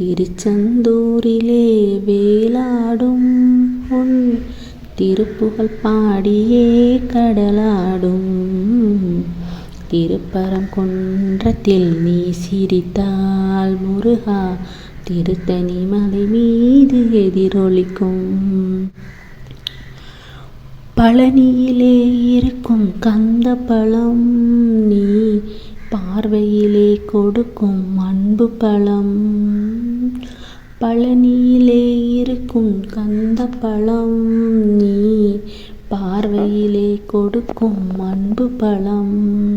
திருச்செந்தூரிலே வேலாடும் உன் திருப்புகழ் பாடியே கடலாடும் திருப்பரம் குன்றத்தில் நீ சிரித்தால் முருகா திருத்தணி மலை மீது எதிரொலிக்கும் பழனியிலே இருக்கும் கந்த பழம் நீ பார்வையிலே கொடுக்கும் அன்பு பழம். பழனியிலே இருக்கும் கந்த பழம். நீ பார்வையிலே கொடுக்கும் அன்பு பழம்.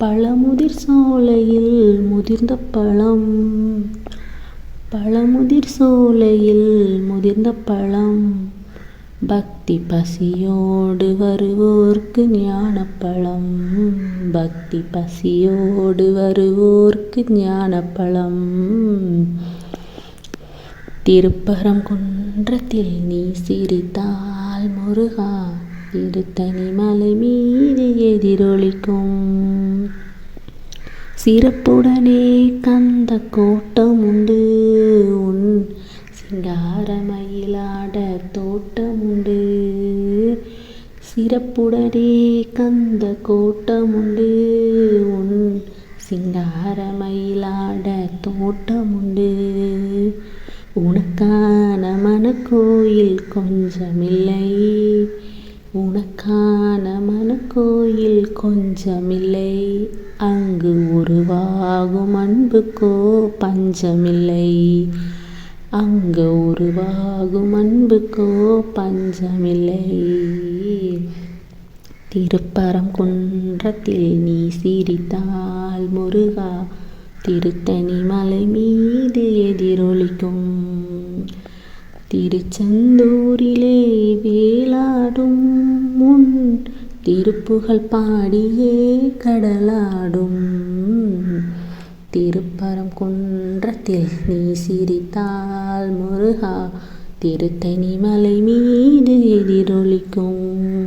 பழமுதிர் சோலையில் முதிர்ந்த பழம். பழமுதிர் சோலையில் முதிர்ந்த பழம். பக்தி பசியோடு வருவோர்க்கு ஞானப்பழம். பக்தி பசியோடு வருவோர்க்கு ஞானப்பழம். திருப்பரம் குன்றத்தில் நீ சிரித்தால் முருகா திருத்தனி மலை மீது எதிரொலிக்கும். சிறப்புடனே கந்த கோட்டம் உண்டு உன் சிங்காரமயிலாட தோட்டமுண்டு. சிறப்புடனே கந்த கோட்டமுண்டு. உன் சிங்காரமயிலாட தோட்டமுண்டு. உனக்கான மனக்கோயில் கொஞ்சமில்லை. உனக்கான மனக்கோயில் கொஞ்சமில்லை. அங்கு உருவாகும் அன்புக்கோ பஞ்சமில்லை. அங்கு உருவாகும் அன்புக்கோ பஞ்சமில்லை. திருப்பரம் குன்றத்தில் நீ சிரித்தால் முருகா திருத்தணி மலை மீது எதிரொலிக்கும். திருச்செந்தூரிலே வேலாடும் முன் திருப்புகழ் பாடியே கடலாடும். திருப்பரம் குன்றத்தில் நீ சிரித்தால் முருகா திருத்தணி மலை மீது எதிரொலிக்கும்.